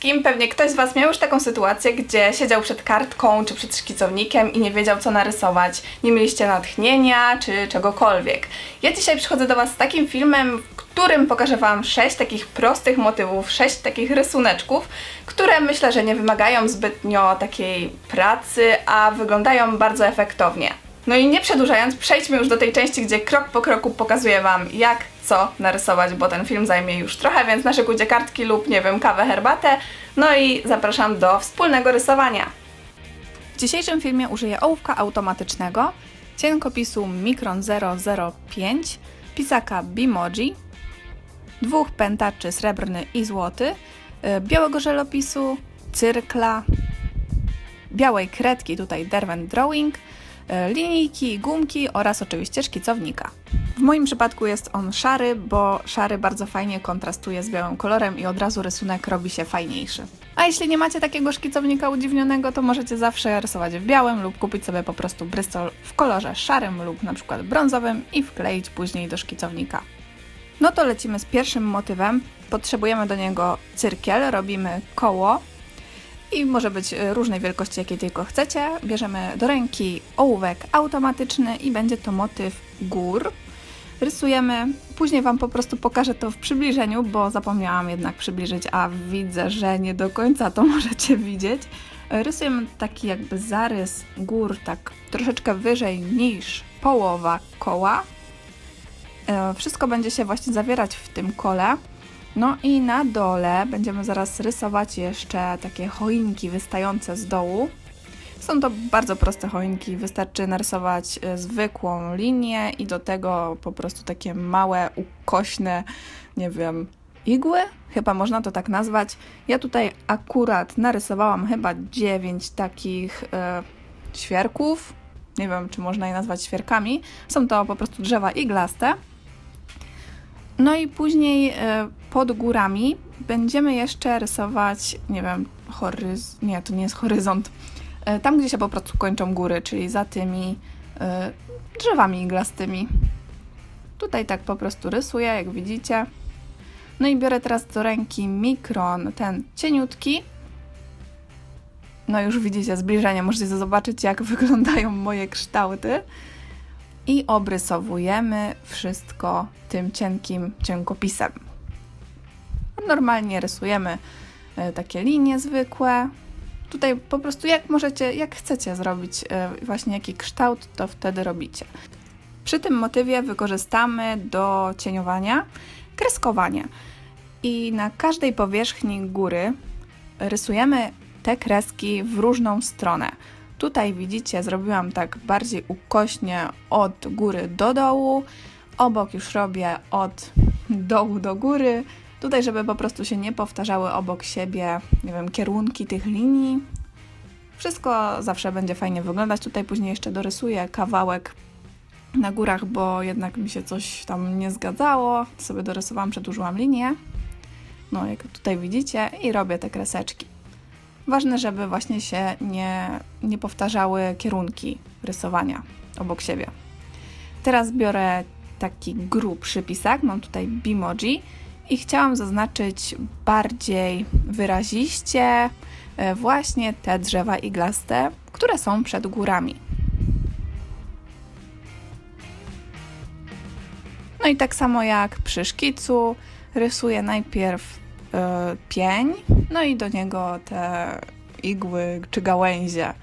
wszystkim! Pewnie ktoś z Was miał już taką sytuację, gdzie siedział przed kartką czy przed szkicownikiem i nie wiedział co narysować. Nie mieliście natchnienia czy czegokolwiek. Ja dzisiaj przychodzę do Was z takim filmem, w którym pokażę Wam sześć takich prostych motywów, sześć takich rysuneczków, które myślę, że nie wymagają zbytnio takiej pracy, a wyglądają bardzo efektownie. No i nie przedłużając, przejdźmy już do tej części, gdzie krok po kroku pokazuję Wam, jak co narysować, bo ten film zajmie już trochę, więc naszykujcie kartki lub, nie wiem, kawę, herbatę. No i zapraszam do wspólnego rysowania. W dzisiejszym filmie użyję ołówka automatycznego, cienkopisu Micron 005, pisaka Bimoji, dwóch pętaczy srebrny i złoty, y, białego żelopisu, cyrkla, białej kredki, tutaj Derwent Drawing, linijki, gumki oraz oczywiście szkicownika. W moim przypadku jest on szary, bo szary bardzo fajnie kontrastuje z białym kolorem i od razu rysunek robi się fajniejszy. A jeśli nie macie takiego szkicownika udziwnionego, to możecie zawsze rysować w białym lub kupić sobie po prostu brystol w kolorze szarym lub na przykład brązowym i wkleić później do szkicownika. No to lecimy z pierwszym motywem. Potrzebujemy do niego cyrkiel, robimy koło i może być y, różnej wielkości, jakiej tylko chcecie. Bierzemy do ręki ołówek automatyczny i będzie to motyw gór. Rysujemy, później Wam po prostu pokażę to w przybliżeniu, bo zapomniałam jednak przybliżyć, a widzę, że nie do końca to możecie widzieć. Rysujemy taki jakby zarys gór, tak troszeczkę wyżej niż połowa koła. E, Wszystko będzie się właśnie zawierać w tym kole. No i na dole będziemy zaraz rysować jeszcze takie choinki wystające z dołu. Są to bardzo proste choinki, wystarczy narysować e, zwykłą linię i do tego po prostu takie małe, ukośne, nie wiem, igły? Chyba można to tak nazwać. Ja tutaj akurat narysowałam chyba 9 takich e, świerków. Nie wiem, czy można je nazwać świerkami. Są to po prostu drzewa iglaste. No i później e, pod górami będziemy jeszcze rysować, nie wiem, horyz... Nie, to nie jest horyzont. E, Tam, gdzie się po prostu kończą góry, czyli za tymi e, drzewami iglastymi. Tutaj tak po prostu rysuję, jak widzicie. No i biorę teraz do ręki mikron, ten cieniutki. No już widzicie zbliżenie, możecie zobaczyć, jak wyglądają moje kształty. I obrysowujemy wszystko tym cienkim cienkopisem. Normalnie rysujemy e, takie linie zwykłe. Tutaj po prostu jak możecie, jak chcecie zrobić e, właśnie jaki kształt, to wtedy robicie. Przy tym motywie wykorzystamy do cieniowania kreskowanie. I na każdej powierzchni góry rysujemy te kreski w różną stronę. Tutaj widzicie, zrobiłam tak bardziej ukośnie od góry do dołu. Obok już robię od dołu do góry. Tutaj, żeby po prostu się nie powtarzały obok siebie, nie wiem, kierunki tych linii. Wszystko zawsze będzie fajnie wyglądać. Tutaj później jeszcze dorysuję kawałek na górach, bo jednak mi się coś tam nie zgadzało. Sobie dorysowałam, przedłużyłam linię. No, jak tutaj widzicie, i robię te kreseczki. Ważne, żeby właśnie się nie, nie powtarzały kierunki rysowania obok siebie. Teraz biorę taki grubszy pisak, mam tutaj Bimoji i chciałam zaznaczyć bardziej wyraziście e, właśnie te drzewa iglaste, które są przed górami. No i tak samo jak przy szkicu, rysuję najpierw pień, no i do niego te igły czy gałęzie.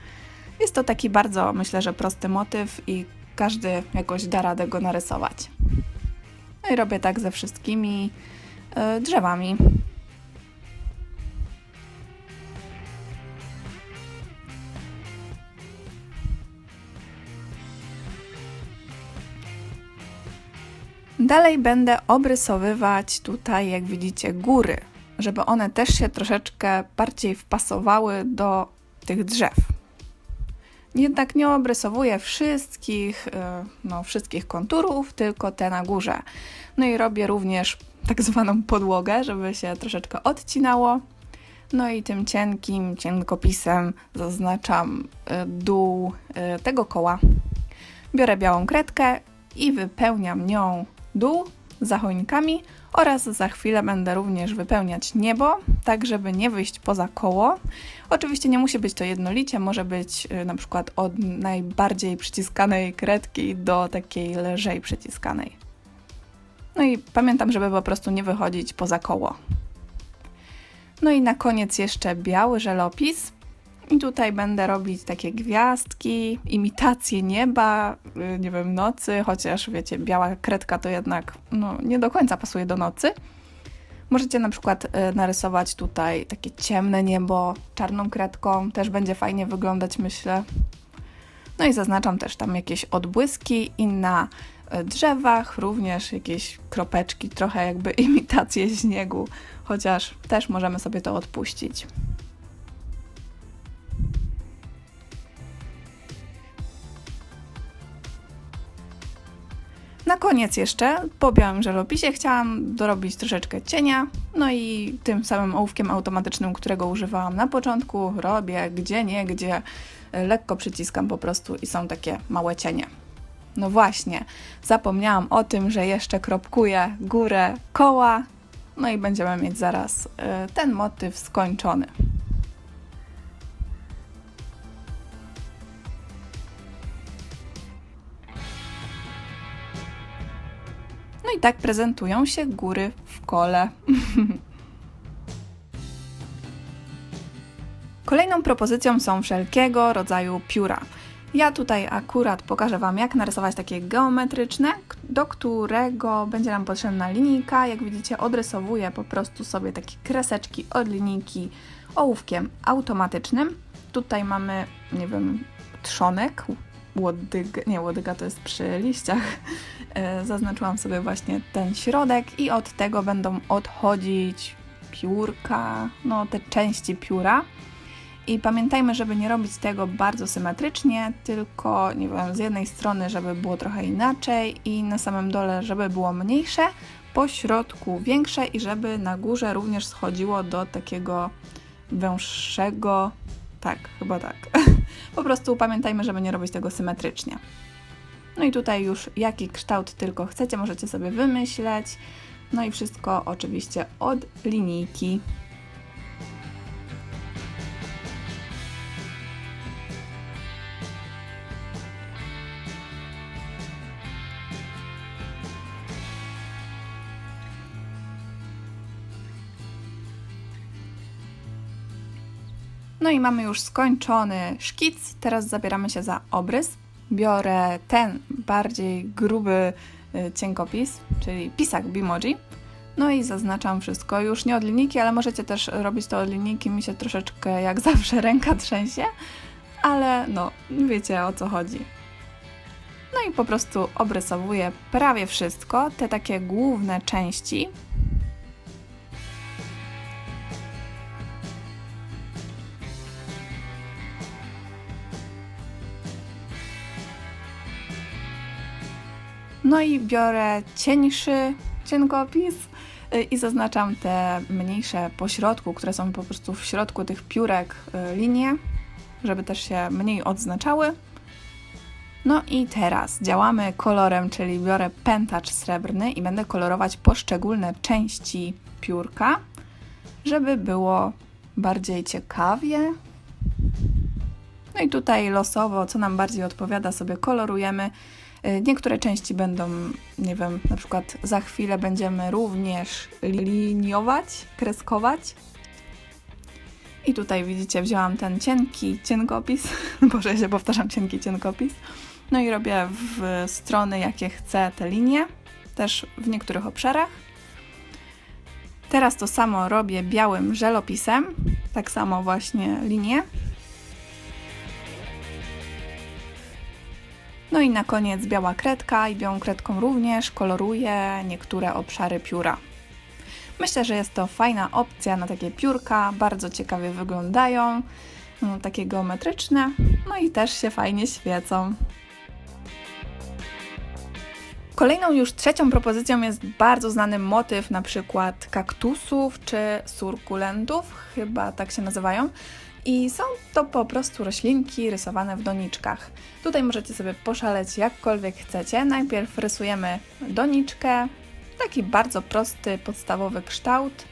Jest to taki bardzo, myślę, że prosty motyw i każdy jakoś da radę go narysować. No i robię tak ze wszystkimi e, drzewami. Dalej będę obrysowywać tutaj, jak widzicie, góry, żeby one też się troszeczkę bardziej wpasowały do tych drzew. Jednak nie obrysowuję wszystkich, e, no, wszystkich konturów, tylko te na górze. No i robię również tak zwaną podłogę, żeby się troszeczkę odcinało. No i tym cienkim cienkopisem zaznaczam e, dół e, tego koła. Biorę białą kredkę i wypełniam nią dół za choinkami oraz za chwilę będę również wypełniać niebo, tak żeby nie wyjść poza koło. Oczywiście nie musi być to jednolicie, może być y, na przykład od najbardziej przyciskanej kredki do takiej lżej przyciskanej. No i pamiętam, żeby po prostu nie wychodzić poza koło. No i na koniec jeszcze biały żelopis. I tutaj będę robić takie gwiazdki, imitacje nieba, y, nie wiem, nocy, chociaż wiecie, biała kredka to jednak no, nie do końca pasuje do nocy. Możecie na przykład y, narysować tutaj takie ciemne niebo czarną kredką, też będzie fajnie wyglądać, myślę. No i zaznaczam też tam jakieś odbłyski i na y, drzewach również jakieś kropeczki, trochę jakby imitacje śniegu, chociaż też możemy sobie to odpuścić. Na koniec jeszcze, po białym żelopisie, chciałam dorobić troszeczkę cienia, no i tym samym ołówkiem automatycznym, którego używałam na początku, robię gdzie nie, gdzie lekko przyciskam po prostu i są takie małe cienie. No właśnie, zapomniałam o tym, że jeszcze kropkuję górę koła, no i będziemy mieć zaraz y, ten motyw skończony. I tak prezentują się góry w kole. Kolejną propozycją są wszelkiego rodzaju pióra. Ja tutaj akurat pokażę Wam, jak narysować takie geometryczne, do którego będzie nam potrzebna linijka. Jak widzicie, odrysowuję po prostu sobie takie kreseczki od linijki ołówkiem automatycznym. Tutaj mamy, nie wiem, trzonek, łodyga, nie, łodyga to jest przy liściach. E, Zaznaczyłam sobie właśnie ten środek i od tego będą odchodzić piórka, no te części pióra. I pamiętajmy, żeby nie robić tego bardzo symetrycznie, tylko nie wiem, z jednej strony, żeby było trochę inaczej i na samym dole, żeby było mniejsze, po środku większe i żeby na górze również schodziło do takiego węższego. Tak, chyba tak. po prostu pamiętajmy, żeby nie robić tego symetrycznie. No i tutaj już jaki kształt tylko chcecie, możecie sobie wymyśleć. No i wszystko oczywiście od linijki. No i mamy już skończony szkic. Teraz zabieramy się za obrys. Biorę ten bardziej gruby y, cienkopis, czyli pisak Bimoji. No i zaznaczam wszystko. Już nie od linijki, ale możecie też robić to od linijki. Mi się troszeczkę jak zawsze ręka trzęsie, ale no, wiecie o co chodzi. No i po prostu obrysowuję prawie wszystko, te takie główne części. No i biorę cieńszy cienkopis y, i zaznaczam te mniejsze po środku, które są po prostu w środku tych piórek y, linie, żeby też się mniej odznaczały. No i teraz działamy kolorem, czyli biorę pętacz srebrny i będę kolorować poszczególne części piórka, żeby było bardziej ciekawie. No i tutaj losowo, co nam bardziej odpowiada, sobie kolorujemy. Y, Niektóre części będą, nie wiem, na przykład za chwilę będziemy również liniować, kreskować. I tutaj widzicie, wzięłam ten cienki cienkopis, boże, ja się powtarzam, cienki cienkopis. No i robię w strony, jakie chcę te linie, też w niektórych obszarach. Teraz to samo robię białym żelopisem, tak samo właśnie linie. No i na koniec biała kredka i białą kredką również koloruję niektóre obszary pióra. Myślę, że jest to fajna opcja na takie piórka, bardzo ciekawie wyglądają, no, takie geometryczne, no i też się fajnie świecą. Kolejną już trzecią propozycją jest bardzo znany motyw na przykład kaktusów czy surkulentów, chyba tak się nazywają. I są to po prostu roślinki rysowane w doniczkach. Tutaj możecie sobie poszaleć jakkolwiek chcecie. Najpierw rysujemy doniczkę, Taki bardzo prosty, podstawowy kształt.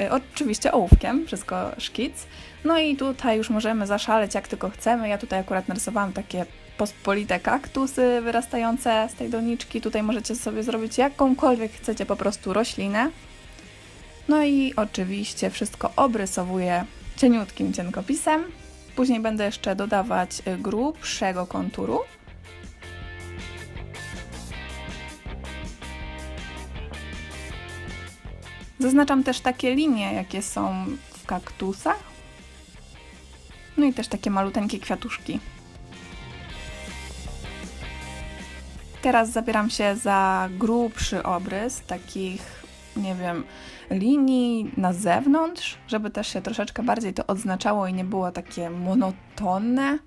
Y, Oczywiście ołówkiem, wszystko szkic. No i tutaj już możemy zaszaleć jak tylko chcemy. Ja tutaj akurat narysowałam takie pospolite kaktusy wyrastające z tej doniczki. Tutaj możecie sobie zrobić jakąkolwiek chcecie po prostu roślinę. No i oczywiście wszystko obrysowuję cieniutkim cienkopisem. Później będę jeszcze dodawać y, grubszego konturu. Zaznaczam też takie linie, jakie są w kaktusach. No i też takie maluteńkie kwiatuszki. Teraz zabieram się za grubszy obrys takich, nie wiem, linii na zewnątrz, żeby też się troszeczkę bardziej to odznaczało i nie było takie monotonne.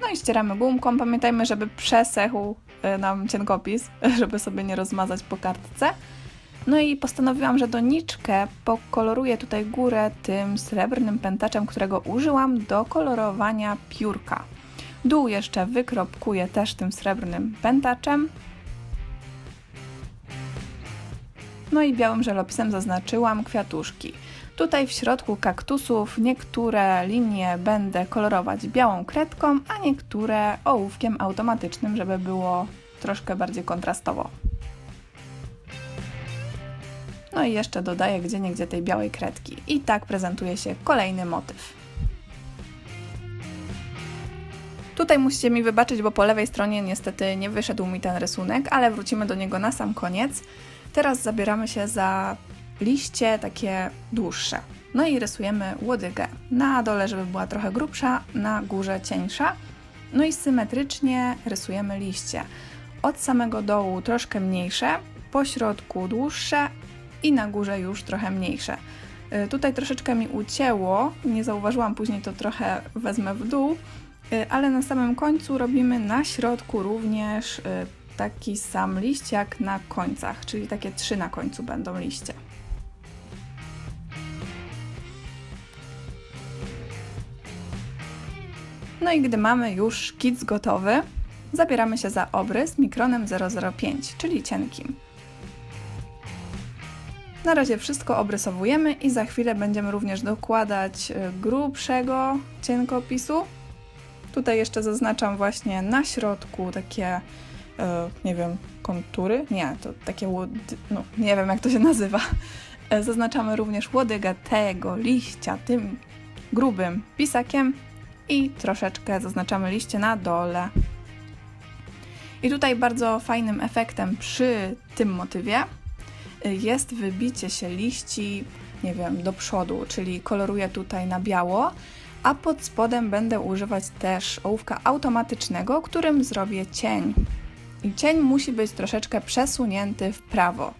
No i ścieramy gumką. Pamiętajmy, żeby przesechł y, nam cienkopis, żeby sobie nie rozmazać po kartce. No i postanowiłam, że doniczkę pokoloruję tutaj górę tym srebrnym pętaczem, którego użyłam do kolorowania piórka. Dół jeszcze wykropkuję też tym srebrnym pętaczem. No i białym żelopisem zaznaczyłam kwiatuszki. Tutaj w środku kaktusów niektóre linie będę kolorować białą kredką, a niektóre ołówkiem automatycznym, żeby było troszkę bardziej kontrastowo. No i jeszcze dodaję gdzie niegdzie tej białej kredki. I tak prezentuje się kolejny motyw. Tutaj musicie mi wybaczyć, bo po lewej stronie niestety nie wyszedł mi ten rysunek, ale wrócimy do niego na sam koniec. Teraz zabieramy się za liście takie dłuższe. No i rysujemy łodygę. Na dole, żeby była trochę grubsza, na górze cieńsza. No i symetrycznie rysujemy liście. Od samego dołu troszkę mniejsze, po środku dłuższe i na górze już trochę mniejsze. Y, Tutaj troszeczkę mi ucięło, nie zauważyłam, później to trochę wezmę w dół, ale na samym końcu robimy na środku również y, taki sam liść jak na końcach, czyli takie trzy na końcu będą liście. No i gdy mamy już szkic gotowy, zabieramy się za obrys mikronem 005, czyli cienkim. Na razie wszystko obrysowujemy i za chwilę będziemy również dokładać y, grubszego cienkopisu. Tutaj jeszcze zaznaczam właśnie na środku takie, y, nie wiem, kontury? Nie, to takie, no nie wiem jak to się nazywa. E, Zaznaczamy również łodygę tego liścia tym grubym pisakiem i troszeczkę zaznaczamy liście na dole. I tutaj bardzo fajnym efektem przy tym motywie jest wybicie się liści, nie wiem, do przodu, czyli koloruję tutaj na biało, a pod spodem będę używać też ołówka automatycznego, którym zrobię cień. I cień musi być troszeczkę przesunięty w prawo.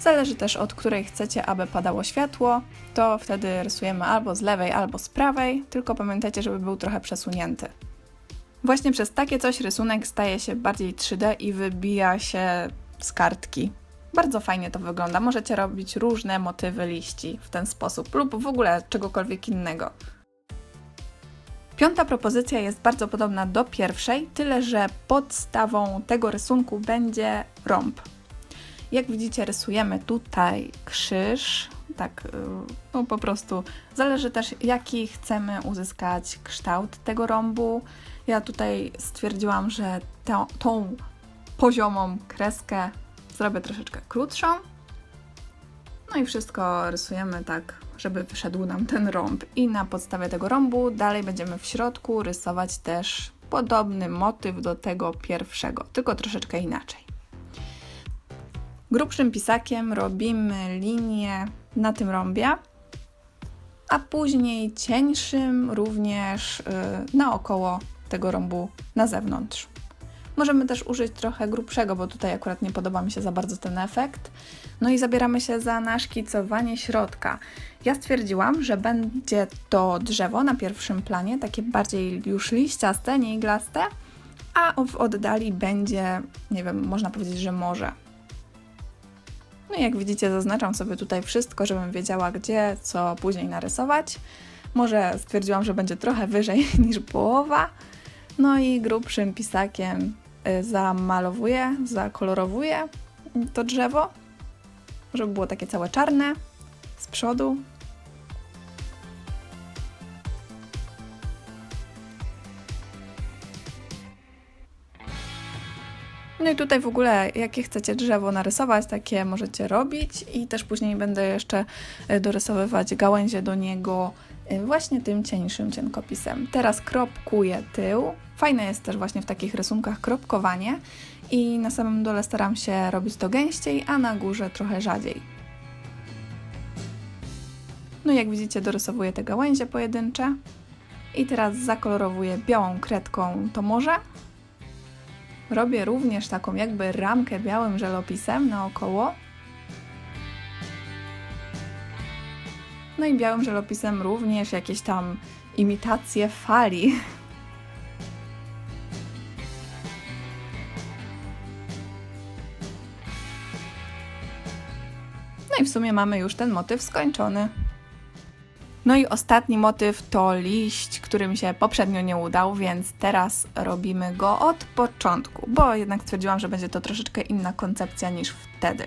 Zależy też od której chcecie, aby padało światło, to wtedy rysujemy albo z lewej, albo z prawej, tylko pamiętajcie, żeby był trochę przesunięty. Właśnie przez takie coś rysunek staje się bardziej 3D i wybija się z kartki. Bardzo fajnie to wygląda. Możecie robić różne motywy liści w ten sposób lub w ogóle czegokolwiek innego. Piąta propozycja jest bardzo podobna do pierwszej, tyle że podstawą tego rysunku będzie rąb. Jak widzicie, rysujemy tutaj krzyż, tak, y, no po prostu zależy też jaki chcemy uzyskać kształt tego rąbu. Ja tutaj stwierdziłam, że tą poziomą kreskę zrobię troszeczkę krótszą. No i wszystko rysujemy tak, żeby wyszedł nam ten rąb. I na podstawie tego rąbu dalej będziemy w środku rysować też podobny motyw do tego pierwszego, tylko troszeczkę inaczej. Grubszym pisakiem robimy linię na tym rąbie, a później cieńszym również yy, naokoło tego rąbu na zewnątrz. Możemy też użyć trochę grubszego, bo tutaj akurat nie podoba mi się za bardzo ten efekt. No i zabieramy się za naszkicowanie środka. Ja stwierdziłam, że będzie to drzewo na pierwszym planie, takie bardziej już liściaste, nie iglaste, a w oddali będzie, nie wiem, można powiedzieć, że morze. No i jak widzicie, zaznaczam sobie tutaj wszystko, żebym wiedziała, gdzie co później narysować. Może stwierdziłam, że będzie trochę wyżej niż połowa. No i grubszym pisakiem y, zamalowuję, zakolorowuję to drzewo, żeby było takie całe czarne z przodu. No i tutaj w ogóle, jakie chcecie drzewo narysować, takie możecie robić i też później będę jeszcze e, dorysowywać gałęzie do niego właśnie tym cieńszym cienkopisem. Teraz kropkuję tył. Fajne jest też właśnie w takich rysunkach kropkowanie i na samym dole staram się robić to gęściej, a na górze trochę rzadziej. No jak widzicie dorysowuję te gałęzie pojedyncze i teraz zakolorowuję białą kredką to morze Robię również taką jakby ramkę białym żelopisem naokoło. No i białym żelopisem również jakieś tam imitacje fali. No i w sumie mamy już ten motyw skończony. No i ostatni motyw to liść, który mi się poprzednio nie udał, więc teraz robimy go od początku, bo jednak stwierdziłam, że będzie to troszeczkę inna koncepcja niż wtedy.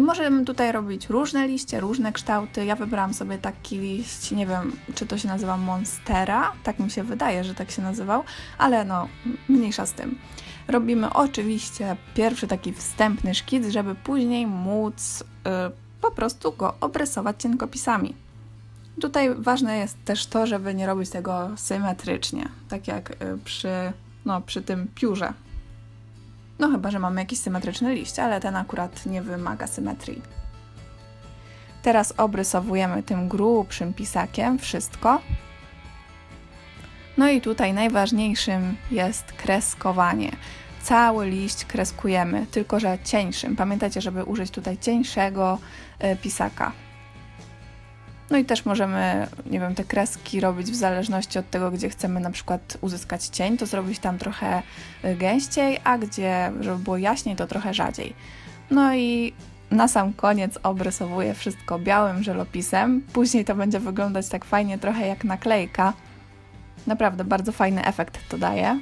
Możemy tutaj robić różne liście, różne kształty. Ja wybrałam sobie taki liść, nie wiem, czy to się nazywa Monstera, tak mi się wydaje, że tak się nazywał, ale no, mniejsza z tym. Robimy oczywiście pierwszy taki wstępny szkic, żeby później móc yy, po prostu go obrysować cienkopisami. Tutaj ważne jest też to, żeby nie robić tego symetrycznie, tak jak y, przy, no, przy tym piórze. No chyba, że mamy jakiś symetryczny liść, ale ten akurat nie wymaga symetrii. Teraz obrysowujemy tym grubszym pisakiem wszystko. No i tutaj najważniejszym jest kreskowanie. Cały liść kreskujemy, tylko że cieńszym. Pamiętajcie, żeby użyć tutaj cieńszego y, pisaka. No i też możemy, nie wiem, te kreski robić w zależności od tego, gdzie chcemy na przykład uzyskać cień, to zrobić tam trochę y, gęściej, a gdzie, żeby było jaśniej, to trochę rzadziej. No i na sam koniec obrysowuję wszystko białym żelopisem. Później to będzie wyglądać tak fajnie, trochę jak naklejka. Naprawdę bardzo fajny efekt to daje.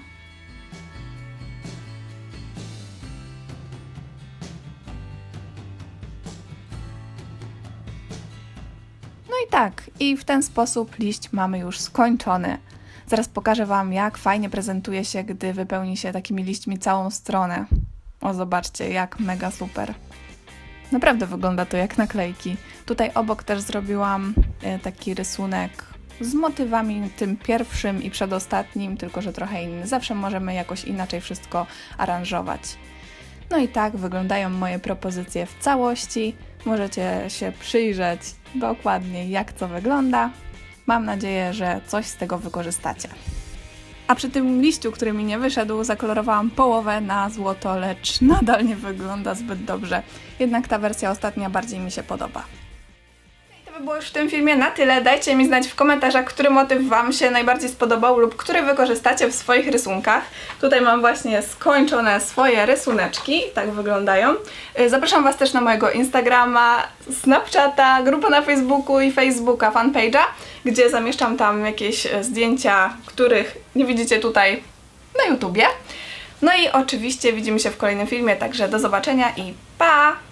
Tak, i w ten sposób liść mamy już skończony. Zaraz pokażę Wam, jak fajnie prezentuje się, gdy wypełni się takimi liśćmi całą stronę. O, zobaczcie, jak mega super. Naprawdę wygląda to jak naklejki. Tutaj obok też zrobiłam e, taki rysunek z motywami tym pierwszym i przedostatnim, tylko że trochę inny. Zawsze możemy jakoś inaczej wszystko aranżować. No i tak wyglądają moje propozycje w całości. Możecie się przyjrzeć dokładnie, jak to wygląda. Mam nadzieję, że coś z tego wykorzystacie. A przy tym liściu, który mi nie wyszedł, zakolorowałam połowę na złoto, lecz nadal nie wygląda zbyt dobrze. Jednak ta wersja ostatnia bardziej mi się podoba by było już w tym filmie na tyle. Dajcie mi znać w komentarzach, który motyw Wam się najbardziej spodobał lub który wykorzystacie w swoich rysunkach. Tutaj mam właśnie skończone swoje rysuneczki, tak wyglądają. Y, zapraszam Was też na mojego Instagrama, Snapchata, grupę na Facebooku i Facebooka, fanpage'a, gdzie zamieszczam tam jakieś e, zdjęcia, których nie widzicie tutaj na YouTubie. No i oczywiście widzimy się w kolejnym filmie, także do zobaczenia i pa!